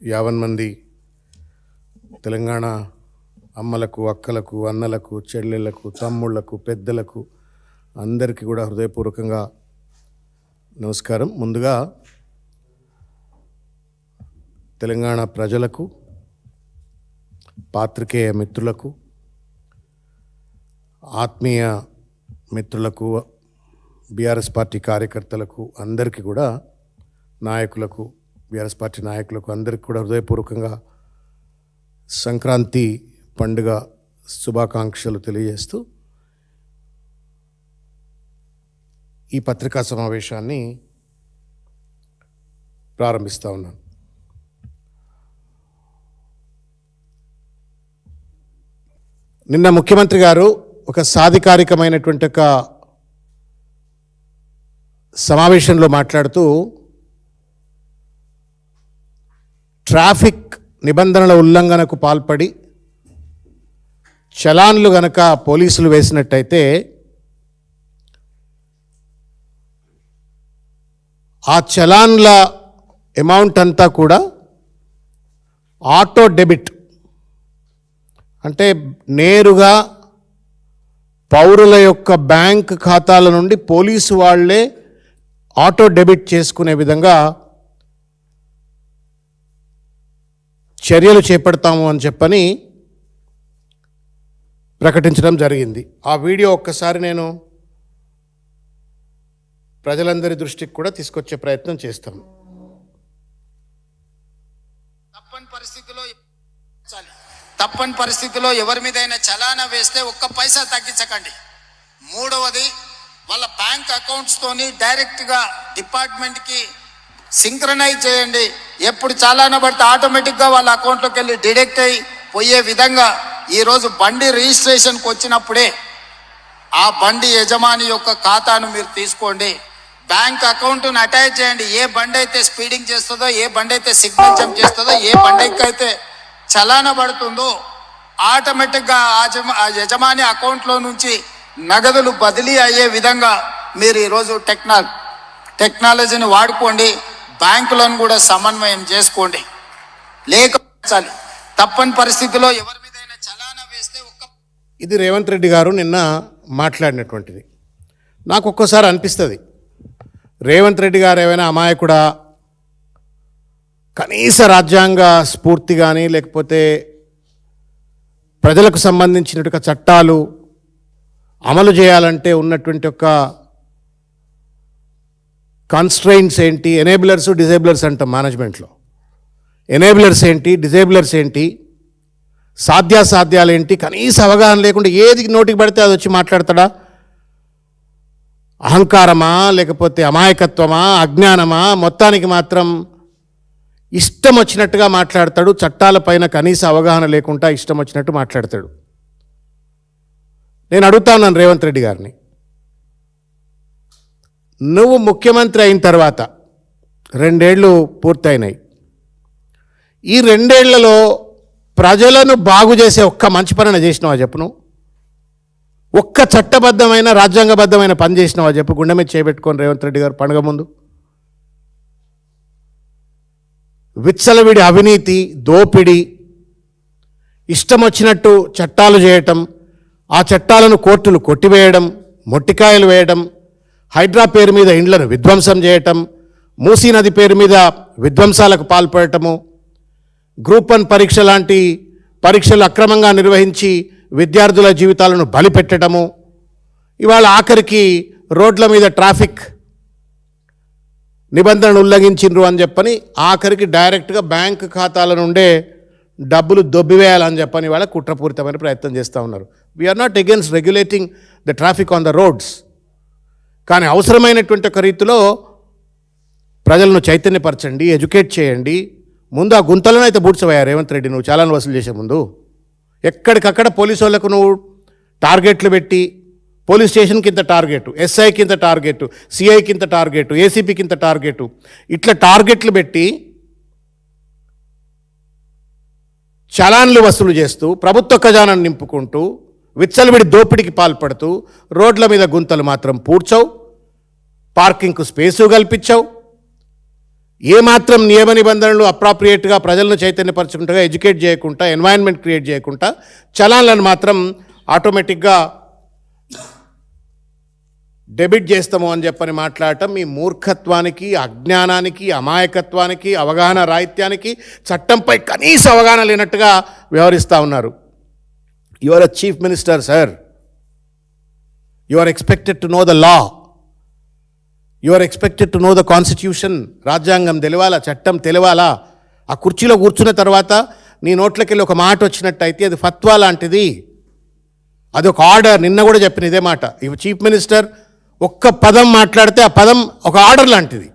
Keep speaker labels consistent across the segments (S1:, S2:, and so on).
S1: యావన్ మంది తెలంగాణ అమ్మలకు అక్కలకు అన్నలకు చెల్లెళ్ళకు తమ్ముళ్ళకు పెద్దలకు అందరికీ కూడా హృదయపూర్వకంగా నమస్కారం. ముందుగా తెలంగాణ ప్రజలకు పాత్రికేయ మిత్రులకు ఆత్మీయ మిత్రులకు బీఆర్ఎస్ పార్టీ కార్యకర్తలకు అందరికీ కూడా నాయకులకు బీఆర్ఎస్ పార్టీ నాయకులకు అందరికీ కూడా హృదయపూర్వకంగా సంక్రాంతి పండుగ శుభాకాంక్షలు తెలియజేస్తూ ఈ పత్రికా సమావేశాన్ని ప్రారంభిస్తూ ఉన్నాను. నిన్న ముఖ్యమంత్రి గారు ఒక సాధికారికమైనటువంటి ఒక సమావేశంలో మాట్లాడుతూ ట్రాఫిక్ నిబంధనల ఉల్లంఘనకు పాల్పడి చలాన్లు గనక పోలీసులు వేసినట్టయితే ఆ చలాన్ల అమౌంట్ అంతా కూడా ఆటో డెబిట్ అంటే నేరుగా పౌరుల యొక్క బ్యాంక్ ఖాతాల నుండి పోలీసు వాళ్ళే ఆటో డెబిట్ చేసుకునే విధంగా చర్యలు చేపడతాము అని చెప్పని ప్రకటించడం జరిగింది. ఆ వీడియో ఒక్కసారి నేను ప్రజలందరి దృష్టికి కూడా తీసుకొచ్చే ప్రయత్నం చేస్తాను
S2: తప్పని పరిస్థితిలో తప్పని పరిస్థితిలో ఎవరి మీదైనా చలానా వేస్తే ఒక్క పైసా తగ్గించకండి. మూడవది వాళ్ళ బ్యాంక్ అకౌంట్స్తోని డైరెక్ట్గా డిపార్ట్మెంట్కి సింక్రనైజ్ చేయండి. ఎప్పుడు చాలానే పడితే ఆటోమేటిక్గా వాళ్ళ అకౌంట్లోకి వెళ్ళి డిడెక్ట్ అయ్యి పోయే విధంగా ఈరోజు బండి రిజిస్ట్రేషన్కి వచ్చినప్పుడే ఆ బండి యజమాని యొక్క ఖాతాను మీరు తీసుకోండి. బ్యాంక్ అకౌంట్ను అటాచ్ చేయండి. ఏ బండి అయితే స్పీడింగ్ చేస్తుందో ఏ బండి అయితే సిగ్నల్ జంప్ చేస్తుందో ఏ బండికి అయితే చలాన పడుతుందో ఆటోమేటిక్గా ఆ ఆ యజమాని అకౌంట్లో నుంచి నగదులు బదిలీ అయ్యే విధంగా మీరు ఈరోజు టెక్నా టెక్నాలజీని వాడుకోండి. బ్యాంకులను కూడా సమన్వయం చేసుకోండి. లేక తప్పని పరిస్థితిలో ఎవరి మీదైనా చలానా వేస్తే ఒక్క
S1: ఇది రేవంత్ రెడ్డి గారు నిన్న మాట్లాడినటువంటిది. నాకు ఒక్కోసారి అనిపిస్తుంది. రేవంత్ రెడ్డి గారు ఏమైనా అమాయకుడా? కనీస రాజ్యాంగ స్ఫూర్తి కానీ లేకపోతే ప్రజలకు సంబంధించినట్టుగా చట్టాలు అమలు చేయాలంటే ఉన్నటువంటి ఒక కాన్స్ట్రైన్స్ ఏంటి? ఎనేబులర్స్ డిజేబులర్స్ అంటాం మేనేజ్మెంట్లో ఎనేబులర్స్ ఏంటి? డిజేబులర్స్ ఏంటి? సాధ్యాసాధ్యాలు ఏంటి? కనీస అవగాహన లేకుండా ఏది నోటికి పడితే అది వచ్చి మాట్లాడతాడా? అహంకారమా లేకపోతే అమాయకత్వమా అజ్ఞానమా? మొత్తానికి మాత్రం ఇష్టం వచ్చినట్టుగా మాట్లాడతాడు. చట్టాలపైన కనీస అవగాహన లేకుండా ఇష్టం వచ్చినట్టు మాట్లాడతాడు. నేను అడుగుతా ఉన్నాను రేవంత్ రెడ్డి గారిని. నువ్వు ముఖ్యమంత్రి అయిన తర్వాత రెండేళ్ళు పూర్తయినాయి. ఈ రెండేళ్ళలో ప్రజలను బాగు చేసే ఒక్క మంచి పనిన చేసినావా చెప్పు ఒక్క చట్టబద్ధమైన రాజ్యాంగబద్ధమైన పని చేసినావా చెప్పు? గుండె మీద చేపెట్టుకొని రేవంత్ రెడ్డి గారు పండుగ ముందు. విచ్చలవిడి అవినీతి దోపిడి ఇష్టం వచ్చినట్టు చట్టాలు చేయటం ఆ చట్టాలను కోర్టులు కొట్టివేయడం మొట్టికాయలు వేయడం హైడ్రా పేరు మీద ఇండ్లను విధ్వంసం చేయటం మూసీ నది పేరు మీద విధ్వంసాలకు పాల్పడటము గ్రూప్ వన్ పరీక్ష లాంటి పరీక్షలు అక్రమంగా నిర్వహించి విద్యార్థుల జీవితాలను బలిపెట్టడము ఇవాళ ఆఖరికి రోడ్ల మీద ట్రాఫిక్ నిబంధనలు ఉల్లంఘించిండ్రు అని చెప్పని ఆఖరికి డైరెక్ట్గా బ్యాంక్ ఖాతాల నుండే డబ్బులు దొబ్బివేయాలని చెప్పని వాళ్ళ కుట్రపూరితమైన ప్రయత్నం చేస్తూ ఉన్నారు. We're not against regulating the traffic on the roads కానీ అవసరమైనటువంటి ఒక రీతిలో ప్రజలను చైతన్యపరచండి ఎడ్యుకేట్ చేయండి. ముందు ఆ గుంతలను అయితే బూడ్చవయ్యా రేవంత్ రెడ్డి నువ్వు చాలా వసూలు చేసే ముందు. ఎక్కడికక్కడ పోలీసు వాళ్ళకు నువ్వు టార్గెట్లు పెట్టి పోలీస్ స్టేషన్కి ఇంత టార్గెట్ ఎస్ఐకి ఇంత టార్గెట్ సిఐకి ఇంత టార్గెట్ ఏసీపీకి ఇంత టార్గెట్ ఇట్లా టార్గెట్లు పెట్టి చలాన్లు వసూలు చేస్తూ ప్రభుత్వ ఖజానాన్ని నింపుకుంటూ విచ్చలవిడి దోపిడికి పాల్పడుతూ రోడ్ల మీద గుంతలు మాత్రం పూడ్చవు పార్కింగ్కు స్పేసు కల్పించావు. ఏమాత్రం నియమ నిబంధనలు అప్రాప్రియేట్గా ప్రజలను చైతన్యపరచుకుంటా ఎడ్యుకేట్ చేయకుండా ఎన్వైరన్మెంట్ క్రియేట్ చేయకుండా చలాన్లను మాత్రం ఆటోమేటిక్గా డెబిట్ చేస్తాము అని చెప్పని మాట్లాడటం మీ మూర్ఖత్వానికి అజ్ఞానానికి అమాయకత్వానికి అవగాహన రాహిత్యానికి చట్టంపై కనీస అవగాహన లేనట్టుగా వ్యవహరిస్తూ ఉన్నారు. You are a chief minister sir you are expected to know the law you are expected to know the constitution రాజ్యాంగం తెలియాలా? చట్టం తెలియాలా? ఆ కుర్చీలో కూర్చున్న తర్వాత నీ నోట్లకెళ్ళి ఒక మాట వచ్చినట్టయితే అది ఫత్వా లాంటిది. అది ఒక ఆర్డర్. నిన్న కూడా చెప్పిన ఇదే మాట. ఇవి చీఫ్ మినిస్టర్ ఒక్క పదం మాట్లాడితే ఆ పదం ఒక ఆర్డర్ లాంటిది.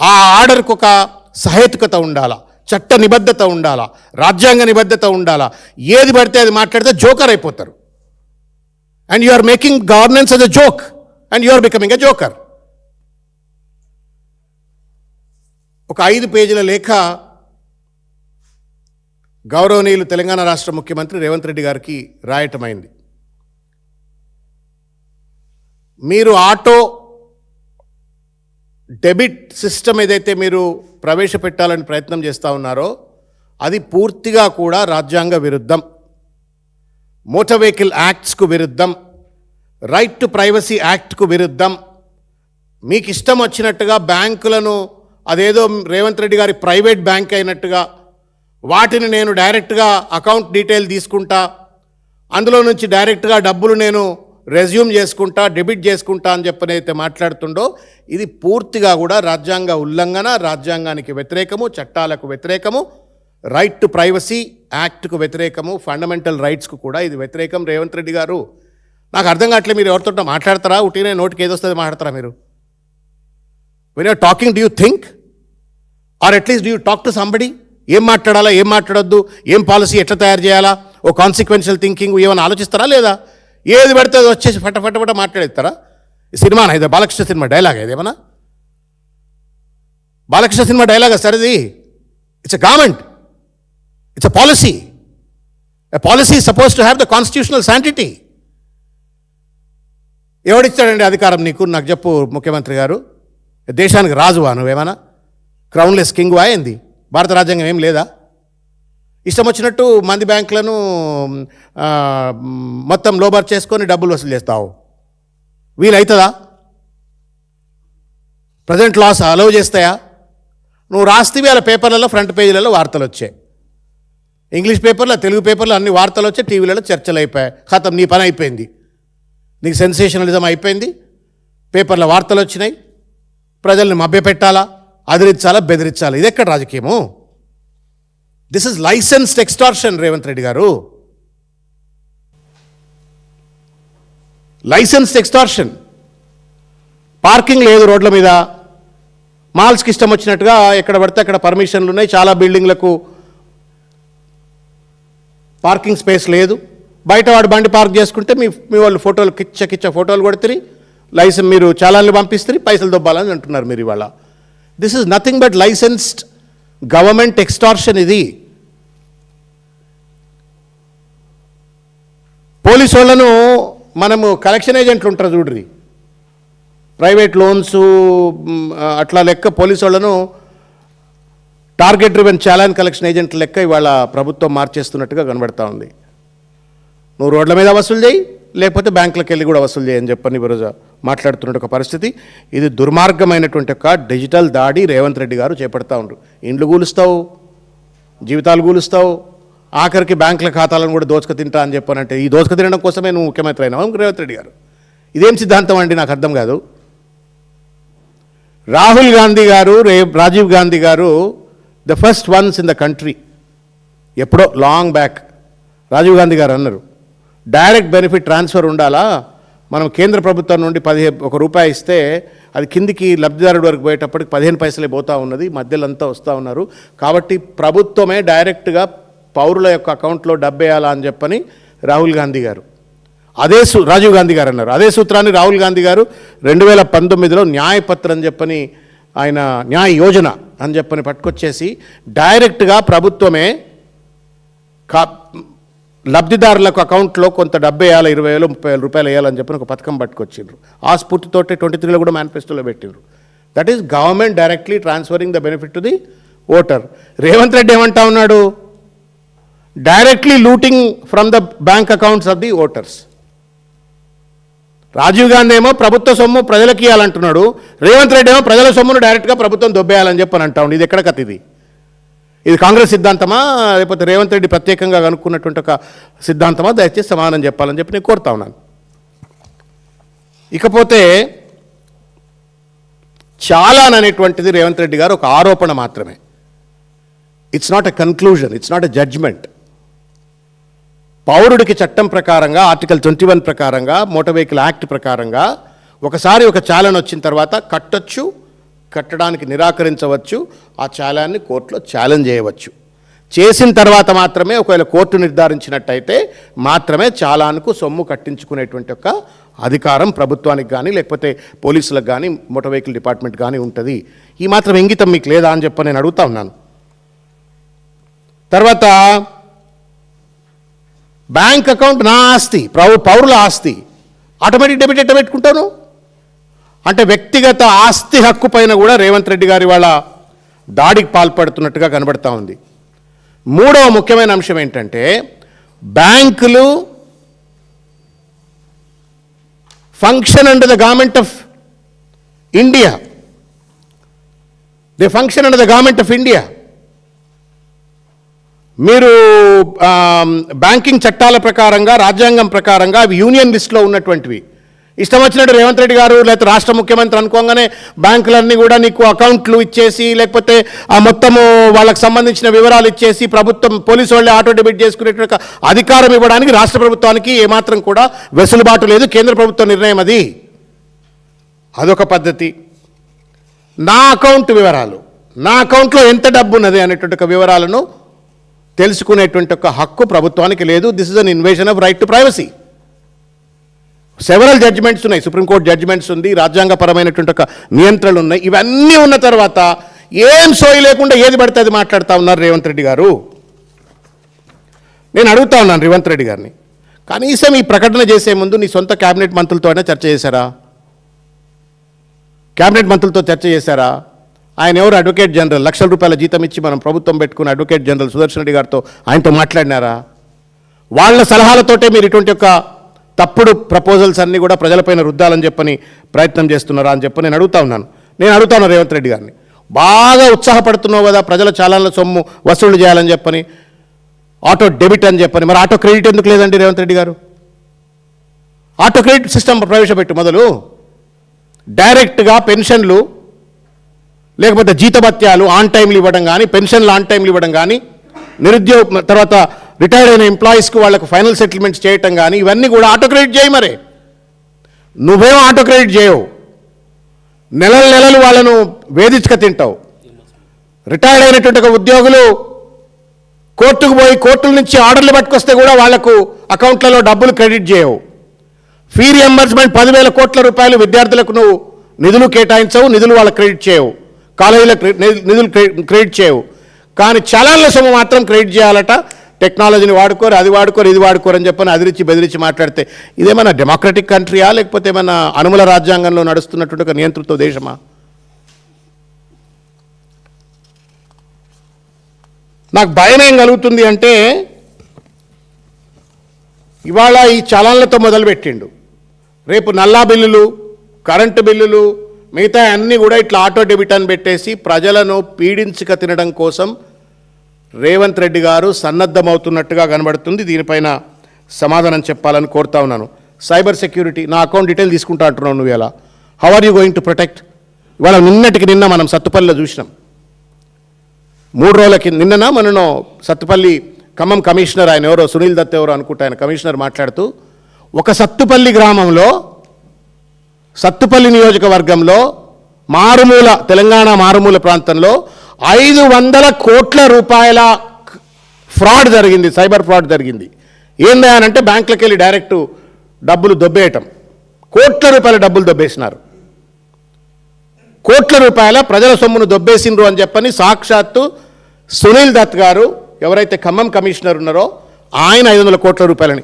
S1: ఆ ఆర్డర్కి ఒక సహేతుకత ఉండాలా? చట్ట నిబద్ధత ఉండాలా? రాజ్యాంగ నిబద్ధత ఉండాలా? ఏది పడితే అది మాట్లాడితే జోకర్ అయిపోతారు. And you are making governance as a joke and you are becoming a joker ఒక ఐదు పేజీల లేఖ గౌరవనీయులు తెలంగాణ రాష్ట్ర ముఖ్యమంత్రి రేవంత్ రెడ్డి గారికి రాయటమైంది. మీరు ఆటో డెబిట్ సిస్టమ్ ఏదైతే మీరు ప్రవేశపెట్టాలని ప్రయత్నం చేస్తూ ఉన్నారో అది పూర్తిగా కూడా రాజ్యాంగ విరుద్ధం. మోటార్ వెహికల్ యాక్ట్స్కు విరుద్ధం. రైట్ టు ప్రైవసీ యాక్ట్కు విరుద్ధం. మీకు ఇష్టం వచ్చినట్టుగా బ్యాంకులను అదేదో రేవంత్ రెడ్డి గారి ప్రైవేట్ బ్యాంక్ అయినట్టుగా వాటిని నేను డైరెక్ట్గా అకౌంట్ డీటెయిల్ తీసుకుంటా అందులో నుంచి డైరెక్ట్గా డబ్బులు నేను రెజ్యూమ్ చేసుకుంటా డెబిట్ చేసుకుంటా అని చెప్పని అయితే మాట్లాడుతుండో ఇది పూర్తిగా కూడా రాజ్యాంగ ఉల్లంఘన రాజ్యాంగానికి వ్యతిరేకము చట్టాలకు వ్యతిరేకము రైట్ టు ప్రైవసీ యాక్ట్కు వ్యతిరేకము ఫండమెంటల్ రైట్స్కు కూడా ఇది వ్యతిరేకం. రేవంత్ రెడ్డి గారు నాకు అర్థం కావట్లేదు మీరు ఎవరితో మాట్లాడతారా? ఉట్టినే నోటికి ఏదొస్తుంది మాట్లాడతారా మీరు? When you're talking do you think or at least do you talk to somebody ఏం మాట్లాడాలా? ఏం మాట్లాడొద్దు? ఏం పాలసీ ఎట్లా తయారు చేయాలా? ఓ కాన్సిక్వెన్షియల్ థింకింగ్ ఏమైనా ఆలోచిస్తారా లేదా? ఏది పడితే అది వచ్చేసి ఫట ఫట మాట్లాడేస్తారా? ఈ సినిమా ఇది బాలకృష్ణ సినిమా డైలాగ్ ఇది ఏమన్నా? బాలకృష్ణ సినిమా డైలాగ్ సార్ ఇది. It's a government it's a policy a policy suppose to have the constitutional sanctity ఎవడిచ్చాడండి అధికారం నీకు? నాకు చెప్పు ముఖ్యమంత్రి గారు. దేశానికి రాజువా నువ్వేమన్నా? క్రౌన్లెస్ కింగ్ ఏంది? భారత రాజ్యాంగం ఏం లేదా? ఇష్టం వచ్చినట్టు మంది బ్యాంకులను మొత్తం లోబర్ చేసుకొని డబ్బులు వసూలు చేస్తావు. వీలవుతుందా ప్రజెంట్ లాస్ అలౌ చేస్తాయా? నువ్వు రాస్తేవి అలా పేపర్లలో ఫ్రంట్ పేజీలలో వార్తలు వచ్చాయి. ఇంగ్లీష్ పేపర్లో తెలుగు పేపర్లో అన్ని వార్తలు వచ్చాయి టీవీలలో చర్చలు అయిపోయాయి. ఖతం నీ పని అయిపోయింది. నీకు సెన్సేషనలిజం అయిపోయింది. పేపర్లో వార్తలు వచ్చినాయి. ప్రజల్ని మభ్యపెట్టాలా? అదిరించాలా? బెదిరించాలా? ఇది ఎక్కడ రాజకీయము? This is licensed extortion Revanth Reddy garu. Licensed extortion parking లేదు రోడ్ల మీద. మాల్స్కి ఇష్టం వచ్చినట్టుగా ఎక్కడ పడితే అక్కడ పర్మిషన్లు ఉన్నాయి. చాలా బిల్డింగ్లకు పార్కింగ్ స్పేస్ లేదు. బయట వాడు బండి పార్క్ చేసుకుంటే మీ మీ వాళ్ళు ఫోటోలు కిచ్చ కిచ్చ ఫోటోలు కొడుతుంది లైసెన్స్ మీరు చాలాన్లు పంపిస్తారు పైసలు దొబ్బాలని అంటున్నారు మీరు ఇవాళ. This is nothing but licensed government extortion ఇది. పోలీసు వాళ్ళను మనము కలెక్షన్ ఏజెంట్లు ఉంటారు చూడ్రి. ప్రైవేట్ లోన్స్ అట్లా లెక్క పోలీసు వాళ్ళను టార్గెట్ డ్రివెన్ చాలాన్ కలెక్షన్ ఏజెంట్లు లెక్క ఇవాళ ప్రభుత్వం మార్చేస్తున్నట్టుగా కనబడతా ఉంది. నువ్వు రోడ్ల మీద వసూలు చేయి లేకపోతే బ్యాంకులకు వెళ్ళి కూడా వసూలు చేయని చెప్పని ఈరోజు మాట్లాడుతున్న ఒక పరిస్థితి. ఇది దుర్మార్గమైనటువంటి ఒక డిజిటల్ దాడి రేవంత్ రెడ్డి గారు చేపడతా ఉండరు. ఇండ్లు కూలుస్తావు జీవితాలు కూలుస్తావు ఆఖరికి బ్యాంకుల ఖాతాలను కూడా దోచక తింటా అని చెప్పానంటే ఈ దోచక తినడం కోసమే నువ్వు ముఖ్యమంత్రి అయినావు? రేవంత్ రెడ్డి గారు? ఇదేం సిద్ధాంతం అండి? నాకు అర్థం కాదు. రాహుల్ గాంధీ గారు రే Rajiv Gandhi garu the first ones in the country ఎప్పుడో లాంగ్ బ్యాక్ రాజీవ్ గాంధీ గారు అన్నారు. డైరెక్ట్ బెనిఫిట్ ట్రాన్స్ఫర్ ఉండాలా? మనం కేంద్ర ప్రభుత్వం నుండి పదిహే ఒక రూపాయి ఇస్తే అది కిందికి లబ్ధిదారుడు వరకు పోయేటప్పటికి పదిహేను పైసలే పోతూ ఉన్నది మధ్యలో అంతా వస్తూ ఉన్నారు. కాబట్టి ప్రభుత్వమే డైరెక్ట్గా పౌరుల యొక్క అకౌంట్లో డబ్బేయాలా అని చెప్పని రాహుల్ గాంధీ గారు. అదే సూ రాజీవ్ గాంధీ గారు అన్నారు. అదే సూత్రాన్ని రాహుల్ గాంధీ గారు రెండు వేల పంతొమ్మిదిలో న్యాయపత్రం అని చెప్పని ఆయన న్యాయ యోజన అని చెప్పని పట్టుకొచ్చేసి డైరెక్ట్గా ప్రభుత్వమే కా లబ్ధిదారులకు అకౌంట్లో కొంత డబ్బు వేయాలి ఇరవై వేలు ముప్పై వేల రూపాయలు వేయాలని చెప్పి ఒక పథకం పట్టుకొచ్చిండ్రు. ఆ స్ఫూర్తితోటి ట్వంటీ త్రీలో కూడా మేనిఫెస్టోలో పెట్టిండ్రు. That is government directly transferring the benefit to the voter Revanth Reddy ఏమంటా ఉన్నాడు? Directly looting from the bank accounts of the voters Rajiv Gandhi ఏమో ప్రభుత్వ సొమ్ము ప్రజలకు ఇవ్వాలంటున్నాడు రేవంత్ రెడ్డి ఏమో ప్రజల సొమ్మును డైరెక్ట్గా ప్రభుత్వం దొబ్బేయాలని చెప్పని అంటా ఉండి. ఇది ఎక్కడ కథ ఇది? ఇది కాంగ్రెస్ సిద్ధాంతమా? లేకపోతే రేవంత్ రెడ్డి ప్రత్యేకంగా కనుక్కున్నటువంటి ఒక సిద్ధాంతమా? దయచేసి సమాధానం చెప్పాలని చెప్పి నేను కోరుతా ఉన్నాను. ఇకపోతే చాలా అనేటువంటిది రేవంత్ రెడ్డి గారు ఒక ఆరోపణ మాత్రమే. It's not a conclusion it's not a judgment పౌరుడికి చట్టం ప్రకారంగా ఆర్టికల్ ట్వంటీ వన్ ప్రకారంగా మోటార్ వెహికల్ యాక్ట్ ప్రకారంగా ఒకసారి ఒక చాలన వచ్చిన తర్వాత కట్టొచ్చు కట్టడానికి నిరాకరించవచ్చు ఆ చాలాన్ని కోర్టులో ఛాలెంజ్ చేయవచ్చు. చేసిన తర్వాత మాత్రమే ఒకవేళ కోర్టు నిర్ధారించినట్టయితే మాత్రమే చాలాన్కు సొమ్ము కట్టించుకునేటువంటి ఒక అధికారం ప్రభుత్వానికి కానీ లేకపోతే పోలీసులకు కానీ మోటార్ వెహికల్ డిపార్ట్మెంట్ కానీ ఉంటుంది. ఈ మాత్రం ఇంగితం మీకు లేదా అని చెప్పి నేను అడుగుతా ఉన్నాను. తర్వాత బ్యాంక్ అకౌంట్ నా ఆస్తి పౌ- పౌరుల ఆస్తి. ఆటోమేటిక్ డెబిట్ ఎట్ట పెట్టుకుంటాను అంటే వ్యక్తిగత ఆస్తి హక్కు పైన కూడా రేవంత్ రెడ్డి గారి వాళ్ళ దాడికి పాల్పడుతున్నట్టుగా కనబడతా ఉంది. మూడవ ముఖ్యమైన అంశం ఏంటంటే బ్యాంకులు function under the government of India they function under the government of India మీరు um, బ్యాంకింగ్ చట్టాల ప్రకారంగా రాజ్యాంగం ప్రకారంగా అవి యూనియన్ లిస్ట్లో ఉన్నటువంటివి. ఇష్టం వచ్చినట్టు రేవంత్ రెడ్డి గారు లేకపోతే రాష్ట్ర ముఖ్యమంత్రి అనుకోగానే బ్యాంకులన్నీ కూడా నీకు అకౌంట్లు ఇచ్చేసి లేకపోతే ఆ మొత్తము వాళ్ళకి సంబంధించిన వివరాలు ఇచ్చేసి ప్రభుత్వం పోలీసు వాళ్ళే ఆటో డెబిట్ చేసుకునేటువంటి అధికారం ఇవ్వడానికి రాష్ట్ర ప్రభుత్వానికి ఏమాత్రం కూడా వెసులుబాటు లేదు. కేంద్ర ప్రభుత్వ నిర్ణయం అది. అదొక పద్ధతి. నా అకౌంట్ వివరాలు నా అకౌంట్లో ఎంత డబ్బు ఉన్నది అనేటువంటి వివరాలను తెలుసుకునేటువంటి ఒక హక్కు ప్రభుత్వానికి లేదు. This is an invasion of right to privacy several judgments ఉన్నాయి. సుప్రీంకోర్టు జడ్జిమెంట్స్ ఉంది. రాజ్యాంగపరమైనటువంటి ఒక నియంత్రణలు ఉన్నాయి. ఇవన్నీ ఉన్న తర్వాత ఏం సోయి లేకుండా ఏది పడితే అది మాట్లాడుతూ ఉన్నారు రేవంత్ రెడ్డి గారు. నేను అడుగుతా ఉన్నాను రేవంత్ రెడ్డి గారిని. కనీసం ఈ ప్రకటన చేసే ముందు నీ సొంత క్యాబినెట్ మంత్రులతో అయినా చర్చ చేశారా? క్యాబినెట్ మంత్రులతో చర్చ చేశారా? ఆయన ఎవరు? Advocate general. లక్షల రూపాయల జీతం ఇచ్చి మనం ప్రభుత్వం పెట్టుకున్న అడ్వకేట్ జనరల్ సుదర్శన్ రెడ్డి గారితో ఆయనతో మాట్లాడినారా? వాళ్ళ సలహాలతోటే మీరు ఇటువంటి యొక్క తప్పుడు ప్రపోజల్స్ అన్నీ కూడా ప్రజలపైన రుద్దాలని చెప్పని ప్రయత్నం చేస్తున్నారా అని చెప్పి నేను అడుగుతా ఉన్నాను. నేను అడుగుతాను రేవంత్ రెడ్డి గారిని. బాగా ఉత్సాహపడుతున్నావు కదా ప్రజల చాలాల సొమ్ము వసూలు చేయాలని చెప్పని. ఆటో డెబిట్ అని చెప్పని. మరి ఆటో క్రెడిట్ ఎందుకు లేదండి రేవంత్ రెడ్డి గారు? ఆటో క్రెడిట్ సిస్టమ్ ప్రవేశపెట్టు మొదలు. డైరెక్ట్గా పెన్షన్లు లేకపోతే జీతభత్యాలు ఆన్ టైంలు ఇవ్వడం కానీ పెన్షన్లు ఆన్ టైంలు ఇవ్వడం కానీ నిరుద్యోగ తర్వాత రిటైర్డ్ అయిన ఎంప్లాయీస్కి వాళ్ళకు ఫైనల్ సెటిల్మెంట్స్ చేయటం కానీ ఇవన్నీ కూడా ఆటో క్రెడిట్ చేయి మరి. నువ్వేం ఆటో క్రెడిట్ చేయవు. నెలల నెలలు వాళ్ళను వేధించక తింటావు. రిటైర్డ్ అయినటువంటి ఒక ఉద్యోగులు కోర్టుకు పోయి కోర్టుల నుంచి ఆర్డర్లు పట్టుకొస్తే కూడా వాళ్ళకు అకౌంట్లలో డబ్బులు క్రెడిట్ చేయవు. ఫీ రియంబర్స్మెంట్ పదివేల కోట్ల రూపాయలు విద్యార్థులకు నువ్వు నిధులు కేటాయించవు నిధులు వాళ్ళకి క్రెడిట్ చేయవు. కాలేజీలకు నిధులు క్రెడిట్ చేయవు. కానీ చలాన్ల సొమ్ము మాత్రం క్రెడిట్ చేయాలట. టెక్నాలజీని వాడుకోరు అది వాడుకోరు ఇది వాడుకోరు అని చెప్పని అదిరించి బెదిరించి మాట్లాడితే ఇదేమన్నా డెమోక్రటిక్ కంట్రీయా లేకపోతే ఏమన్నా అనుమల రాజ్యాంగంలో నడుస్తున్నటువంటి ఒక నియంతృత్వ దేశమా? నాకు భయం ఏం కలుగుతుంది అంటే ఇవాళ ఈ చలాన్లతో మొదలుపెట్టిండు. రేపు నల్లా బిల్లులు కరెంటు బిల్లులు మిగతా అన్నీ కూడా ఇట్లా ఆటో డెబిట్ అని పెట్టేసి ప్రజలను పీడించక తినడం కోసం రేవంత్ రెడ్డి గారు సన్నద్ధమవుతున్నట్టుగా కనబడుతుంది. దీనిపైన సమాధానం చెప్పాలని కోరుతా ఉన్నాను. సైబర్ సెక్యూరిటీ నా అకౌంట్ డీటెయిల్ తీసుకుంటా అంటున్నావు నువ్వు ఎలా? How are you going to protect ఇవాళ నిన్నటికి నిన్న మనం సత్తుపల్లిలో చూసినాం. మూడు రోజులకి నిన్నన మనను సత్తుపల్లి ఖమ్మం కమిషనర్ ఆయన ఎవరో సునీల్ దత్ ఎవరో అనుకుంటా ఆయన కమిషనర్ మాట్లాడుతూ ఒక సత్తుపల్లి గ్రామంలో సత్తుపల్లి నియోజకవర్గంలో మారుమూల తెలంగాణ మారుమూల ప్రాంతంలో ఐదు వందల కోట్ల రూపాయల ఫ్రాడ్ జరిగింది సైబర్ ఫ్రాడ్ జరిగింది. ఏందా అంటే బ్యాంకులకు వెళ్ళి డైరెక్ట్ డబ్బులు దొబ్బేయటం. కోట్ల రూపాయల డబ్బులు దొబ్బేసినారు. కోట్ల రూపాయల ప్రజల సొమ్మును దొబ్బేసిండ్రు అని చెప్పని సాక్షాత్తు సునీల్ దత్ గారు ఎవరైతే ఖమ్మం కమిషనర్ ఉన్నారో ఆయన ఐదు వందల కోట్ల రూపాయలని.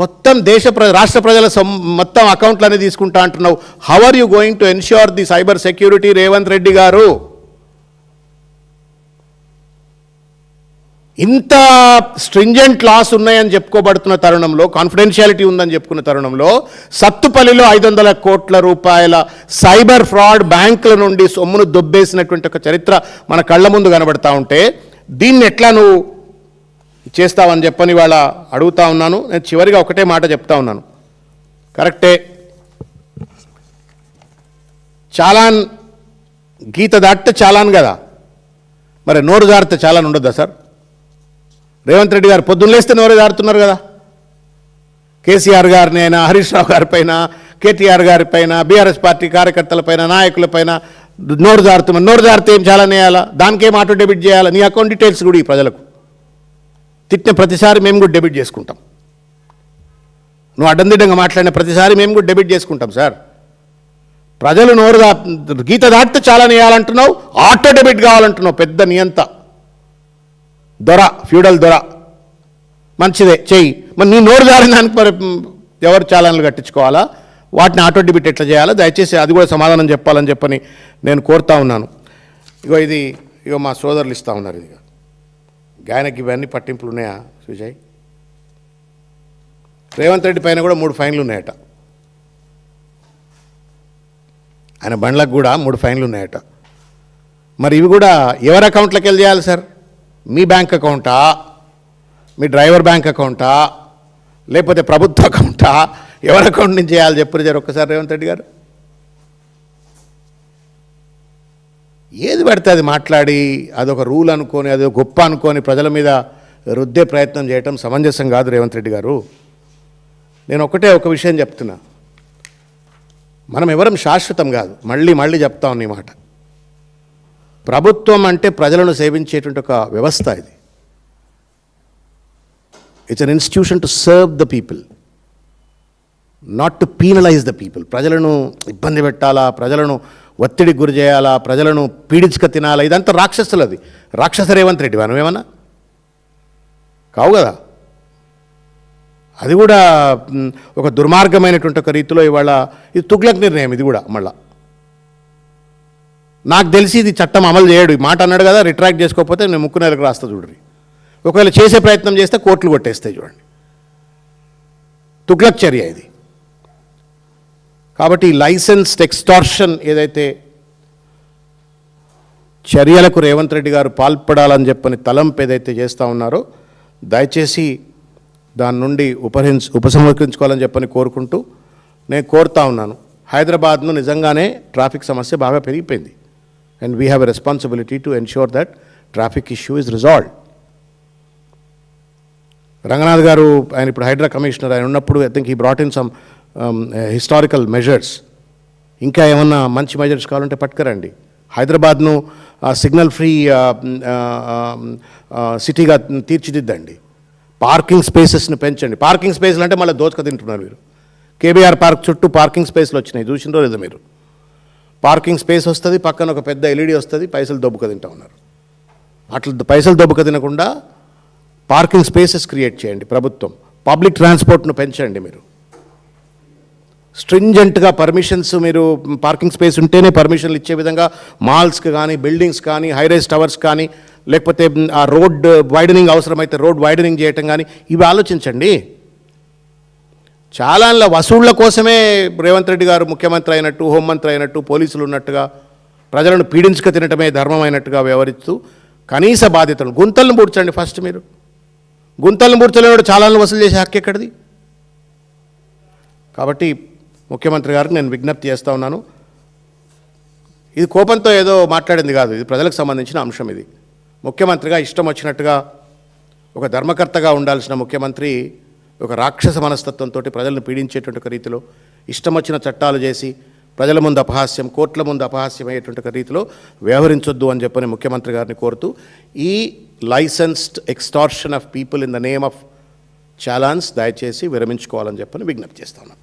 S1: మొత్తం దేశ ప్ర రాష్ట్ర ప్రజల సొమ్ మొత్తం అకౌంట్లన్నీ తీసుకుంటా అంటున్నావు. How are you going to ensure the cyber security Revanth Reddy garu? ఇంత స్ట్రింజెంట్ లాస్ ఉన్నాయని చెప్పుకోబడుతున్న తరుణంలో కాన్ఫిడెన్షియాలిటీ ఉందని చెప్పుకున్న తరుణంలో సత్తుపల్లిలో ఐదు వందల కోట్ల రూపాయల సైబర్ ఫ్రాడ్ బ్యాంకుల నుండి సొమ్మును దొబ్బేసినటువంటి ఒక చరిత్ర మన కళ్ళ ముందు కనబడతా ఉంటే దీన్ని ఎట్లా నువ్వు చేస్తావని చెప్పని వాళ్ళ అడుగుతా ఉన్నాను. నేను చివరిగా ఒకటే మాట చెప్తా ఉన్నాను. కరెక్టే. చాలాన్ గీత దాటితే చాలాన్ కదా. మరి నోరు జారితే చాలాన్ ఉండొద్దా సార్? రేవంత్ రెడ్డి గారు పొద్దున్న లేస్తే నోరు జారుతున్నారు కదా. కేసీఆర్ గారిని అయినా హరీష్ రావు గారిపైన కేటీఆర్ గారిపైన బీఆర్ఎస్ పార్టీ కార్యకర్తలపైన నాయకులపైన నోరు జారుతున్నారు. నోరు జారితే ఏం చాలా నేయాలా? దానికేం ఆటో డెబిట్ చేయాలా? నీ అకౌంట్ డీటెయిల్స్ కూడా ఈ ప్రజలకు. తిట్టిన ప్రతిసారి మేము కూడా డెబిట్ చేసుకుంటాం. నువ్వు అడ్డందిడ్డంగా మాట్లాడిన ప్రతిసారి మేము కూడా డెబిట్ చేసుకుంటాం సార్. ప్రజలు నోరు దా గీత దాటితే చాలా వేయాలంటున్నావు ఆటో డెబిట్ కావాలంటున్నావు పెద్ద నియంత. దొర ఫ్యూడల్ దొర. మంచిదే చెయ్యి. మరి నీ నోరు జారిన దానికి మరి ఎవరు చాలాన్లు కట్టించుకోవాలా? వాటిని ఆటో డెబిట్ ఎట్లా చేయాలా? దయచేసి అది కూడా సమాధానం చెప్పాలని చెప్పని నేను కోరుతా ఉన్నాను. ఇగో ఇది ఇగో మా సోదరులు ఇస్తా ఉన్నారు ఇది గాయనకి ఇవన్నీ పట్టింపులు ఉన్నాయా సుజయ్? రేవంత్ రెడ్డి పైన కూడా మూడు ఫైన్లు ఉన్నాయట. ఆయన బండ్లకు కూడా మూడు ఫైన్లు ఉన్నాయట. మరి ఇవి కూడా ఎవరి అకౌంట్లోకి వెళ్ళి చేయాలి సార్? మీ బ్యాంక్ అకౌంటా? మీ డ్రైవర్ బ్యాంక్ అకౌంటా? లేకపోతే ప్రభుత్వ అకౌంటా? ఎవరి అకౌంట్ నుంచి చేయాలి చెప్పరు సార్ ఒక్కసారి రేవంత్ రెడ్డి గారు. ఏది పడితే అది మాట్లాడి అదొక రూల్ అనుకొని అది గొప్ప అనుకొని ప్రజల మీద రుద్దే ప్రయత్నం చేయటం సమంజసం కాదు రేవంత్ రెడ్డి గారు. నేను ఒకటే ఒక విషయం చెప్తున్నా. మనం ఎవరం శాశ్వతం కాదు. మళ్ళీ మళ్ళీ చెప్తా ఉన్న మాట. ప్రభుత్వం అంటే ప్రజలను సేవించేటువంటి ఒక వ్యవస్థ ఇది. It's an institution to serve the people not to penalize the people ప్రజలను ఇబ్బంది పెట్టాలా? ప్రజలను ఒత్తిడి గురి చేయాలా? ప్రజలను పీడించుక తినాలా? ఇదంతా రాక్షసులది రాక్షస రేవంత్ రెడ్డి మనం ఏమన్నా కావు కదా. అది కూడా ఒక దుర్మార్గమైనటువంటి ఒక రీతిలో ఇవాళ ఇది తుగ్లక్ నిర్ణయం ఇది కూడా మళ్ళీ. నాకు తెలిసి ఇది చట్టం అమలు చేయడు. ఈ మాట అన్నాడు కదా రిట్రాక్ట్ చేసుకోకపోతే నేను ముక్కు నెలకు రాస్తా చూడండి ఒకవేళ చేసే ప్రయత్నం చేస్తే కోట్లు కొట్టేస్తాయి చూడండి. తుగ్లక్ చర్య ఇది. కాబట్టి లైసెన్స్డ్ ఎక్స్టార్షన్ ఏదైతే చర్యలకు రేవంత్ రెడ్డి గారు పాల్పడాలని చెప్పని తలంపు ఏదైతే చేస్తూ ఉన్నారో దయచేసి దాని నుండి ఉపహరించ ఉపసంహరించుకోవాలని చెప్పని కోరుకుంటూ నేను కోరుతా ఉన్నాను. హైదరాబాద్ను నిజంగానే ట్రాఫిక్ సమస్య బాగా పెరిగిపోయింది. And we have a responsibility to ensure that traffic issue is resolved Ranganath garu ఆయన ఇప్పుడు హైడ్రా కమిషనర్ ఆయన ఉన్నప్పుడు I think he brought in some historical measures ఇంకా ఏమన్నా మంచి మెజర్స్ కావాలంటే పట్టుకురండి. హైదరాబాద్ను సిగ్నల్ ఫ్రీ సిటీగా తీర్చిదిద్దండి. పార్కింగ్ స్పేసెస్ని పెంచండి. పార్కింగ్ స్పేస్లు అంటే మళ్ళీ దోచక తింటున్నారు మీరు. కేబీఆర్ పార్క్ చుట్టూ పార్కింగ్ స్పేస్లు వచ్చినాయి. చూసిందో లేదో మీరు? పార్కింగ్ స్పేస్ వస్తుంది పక్కన ఒక పెద్ద ఎల్ఈడి వస్తుంది పైసలు దొబ్బుక తింటా ఉన్నారు. అట్లా పైసలు దొబ్బక తినకుండా పార్కింగ్ స్పేసెస్ క్రియేట్ చేయండి ప్రభుత్వం. పబ్లిక్ ట్రాన్స్పోర్ట్ను పెంచండి మీరు. స్ట్రింజెంట్గా పర్మిషన్స్ మీరు పార్కింగ్ స్పేస్ ఉంటేనే పర్మిషన్లు ఇచ్చే విధంగా మాల్స్కి కానీ బిల్డింగ్స్ కానీ హైరైజ్ టవర్స్ కానీ లేకపోతే ఆ రోడ్ వైడనింగ్ అవసరమైతే రోడ్ వైడనింగ్ చేయటం కానీ ఇవి ఆలోచించండి. చాలా వసూళ్ళ కోసమే రేవంత్ రెడ్డి గారు ముఖ్యమంత్రి అయినట్టు హోంమంత్రి అయినట్టు పోలీసులు ఉన్నట్టుగా ప్రజలను పీడించుక తినటమే ధర్మమైనట్టుగా వ్యవహరిస్తూ కనీస బాధ్యతలు. గుంతలను పూడ్చండి ఫస్ట్ మీరు. గుంతలను పూడ్చలేవాడు చాలా వసూలు చేసే హక్కు ఎక్కడిది? కాబట్టి ముఖ్యమంత్రి గారికి నేను విజ్ఞప్తి చేస్తూ ఉన్నాను. ఇది కోపంతో ఏదో మాట్లాడింది కాదు. ఇది ప్రజలకు సంబంధించిన అంశం ఇది. ముఖ్యమంత్రిగా ఇష్టం వచ్చినట్టుగా ఒక ధర్మకర్తగా ఉండాల్సిన ముఖ్యమంత్రి ఒక రాక్షస మనస్తత్వంతో ప్రజలను పీడించేటువంటి ఒక రీతిలో ఇష్టం వచ్చిన చట్టాలు చేసి ప్రజల ముందు అపహాస్యం కోట్ల ముందు అపహాస్యం అయ్యేటువంటి ఒక రీతిలో వ్యవహరించొద్దు అని చెప్పని ముఖ్యమంత్రి గారిని కోరుతూ ఈ licensed extortion of people in the name of challans దయచేసి విరమించుకోవాలని చెప్పని విజ్ఞప్తి చేస్తాను